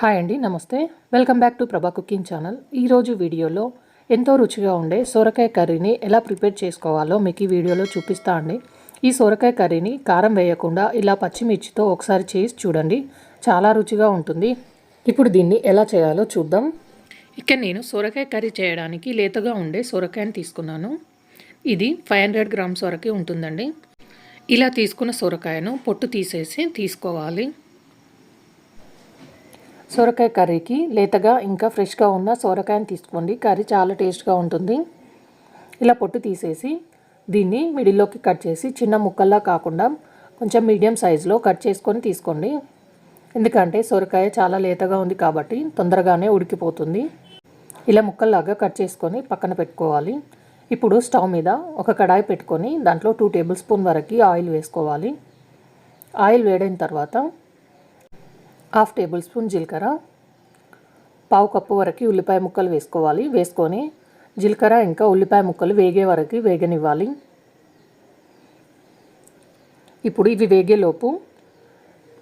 Hi అండి నమస్తే. Welcome back to Prabha cooking channel. ఈరోజు వీడియోలో ఎంతో రుచిగా ఉండే సొరకాయ కర్రీని ఎలా ప్రిపేర్ చేసుకోవాలో మీకు ఈ వీడియోలో చూపిస్తా అండి. ఈ సొరకాయ కర్రీని కారం వేయకుండా ఇలా పచ్చిమిర్చితో ఒకసారి చేసి చూడండి. చాలా రుచిగా ఉంటుంది. ఇప్పుడు దీన్ని ఎలా చేయాలో చూద్దాం. ఇక్కడ నేను సొరకాయ కర్రీ చేయడానికి లేతగా ఉండే సొరకాయని తీసుకున్నాను. ఇది ఫైవ్ హండ్రెడ్ గ్రామ్స్ వరకే ఉంటుందండి. ఇలా తీసుకున్న సొరకాయను పొట్టు తీసేసి తీసుకోవాలి. సొరకాయ కర్రీకి లేతగా ఇంకా ఫ్రెష్గా ఉన్న సొరకాయని తీసుకోండి. కర్రీ చాలా టేస్ట్గా ఉంటుంది. ఇలా పొట్టు తీసేసి దీన్ని మిడిల్లోకి కట్ చేసి చిన్న ముక్కల్లా కాకుండా కొంచెం మీడియం సైజులో కట్ చేసుకొని తీసుకోండి. ఎందుకంటే సొరకాయ చాలా లేతగా ఉంది కాబట్టి తొందరగానే ఉడికిపోతుంది. ఇలా ముక్కల్లాగా కట్ చేసుకొని పక్కన పెట్టుకోవాలి. ఇప్పుడు స్టవ్ మీద ఒక కడాయి పెట్టుకొని దాంట్లో టూ టేబుల్ స్పూన్ వరకు ఆయిల్ వేసుకోవాలి. ఆయిల్ వేడైన తర్వాత హాఫ్ టేబుల్ స్పూన్ జీలకర్ర. పావు కప్పు వరకు ఉల్లిపాయ ముక్కలు వేసుకోవాలి. వేసుకొని జీలకర్ర ఇంకా ఉల్లిపాయ ముక్కలు వేగే వరకు వేగనివ్వాలి. ఇప్పుడు ఇవి వేగేలోపు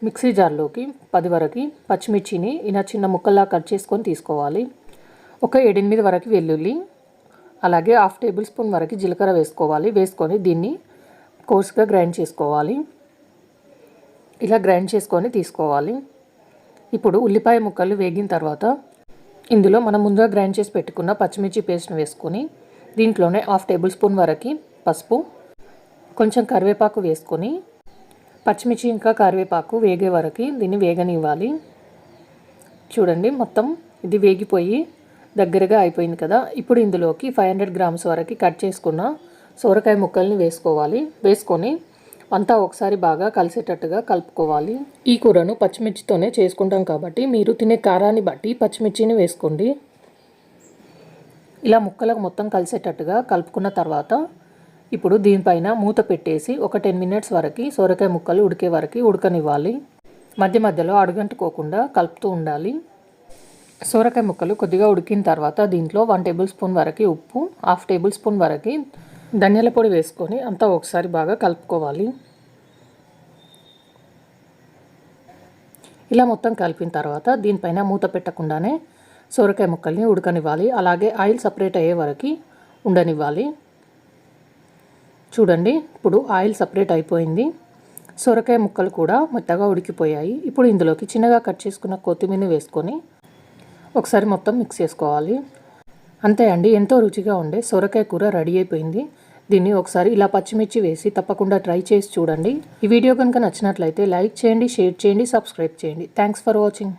మిక్సీ జార్లోకి పది వరకు పచ్చిమిర్చిని ఇలా చిన్న ముక్కల్లా కట్ చేసుకొని తీసుకోవాలి. ఒక ఏడెనిమిది వరకు వెల్లుల్లి అలాగే హాఫ్ టేబుల్ స్పూన్ వరకు జీలకర్ర వేసుకోవాలి. వేసుకొని దీన్ని కోర్స్గా గ్రైండ్ చేసుకోవాలి. ఇలా గ్రైండ్ చేసుకొని తీసుకోవాలి. ఇప్పుడు ఉల్లిపాయ ముక్కలు వేగిన తర్వాత ఇందులో మనం ముందుగా గ్రైండ్ చేసి పెట్టుకున్న పచ్చిమిర్చి పేస్ట్ని వేసుకొని దీంట్లోనే హాఫ్ టేబుల్ స్పూన్ వరకు పసుపు కొంచెం కరివేపాకు వేసుకొని పచ్చిమిర్చి ఇంకా కరివేపాకు వేగే వరకు దీన్ని వేగనివ్వాలి. చూడండి మొత్తం ఇది వేగిపోయి దగ్గరగా అయిపోయింది కదా. ఇప్పుడు ఇందులోకి ఫైవ్ హండ్రెడ్ గ్రామ్స్ వరకు కట్ చేసుకున్న సోరకాయ ముక్కల్ని వేసుకోవాలి. వేసుకొని అంతా ఒకసారి బాగా కలిసేటట్టుగా కలుపుకోవాలి. ఈ కూరను పచ్చిమిర్చితోనే చేసుకుంటాం కాబట్టి మీరు తినే కారాన్ని బట్టి పచ్చిమిర్చిని వేసుకోండి. ఇలా ముక్కలకు మొత్తం కలిసేటట్టుగా కలుపుకున్న తర్వాత ఇప్పుడు దీనిపైన మూత పెట్టేసి ఒక టెన్ మినిట్స్ వరకు సొరకాయ ముక్కలు ఉడికే వరకు ఉడకనివ్వాలి. మధ్య మధ్యలో అడుగంటుకోకుండా కలుపుతూ ఉండాలి. సొరకాయ ముక్కలు కొద్దిగా ఉడికిన తర్వాత దీంట్లో వన్ టేబుల్ స్పూన్ వరకు ఉప్పు హాఫ్ టేబుల్ స్పూన్ వరకు ధనియాల పొడి వేసుకొని అంతా ఒకసారి బాగా కలుపుకోవాలి. ఇలా మొత్తం కలిపిన తర్వాత దీనిపైన మూత పెట్టకుండానే సొరకాయ ముక్కల్ని ఉడకనివ్వాలి. అలాగే ఆయిల్ సపరేట్ అయ్యే వరకు ఉండనివ్వాలి. చూడండి ఇప్పుడు ఆయిల్ సపరేట్ అయిపోయింది. సొరకాయ ముక్కలు కూడా మెత్తగా ఉడికిపోయాయి. ఇప్పుడు ఇందులోకి చిన్నగా కట్ చేసుకున్న కొత్తిమీర వేసుకొని ఒకసారి మొత్తం మిక్స్ చేసుకోవాలి. అంతే అండి ఎంతో రుచిగా ఉండే సొరకాయ కూర రెడీ అయిపోయింది. దీన్ని ఒకసారి ఇలా పచ్చిమిర్చి వేసి తప్పకుండా ట్రై చేసి చూడండి. ఈ వీడియో కనుక నచ్చినట్లయితే లైక్ చేయండి షేర్ చేయండి సబ్స్క్రైబ్ చేయండి. Thanks for watching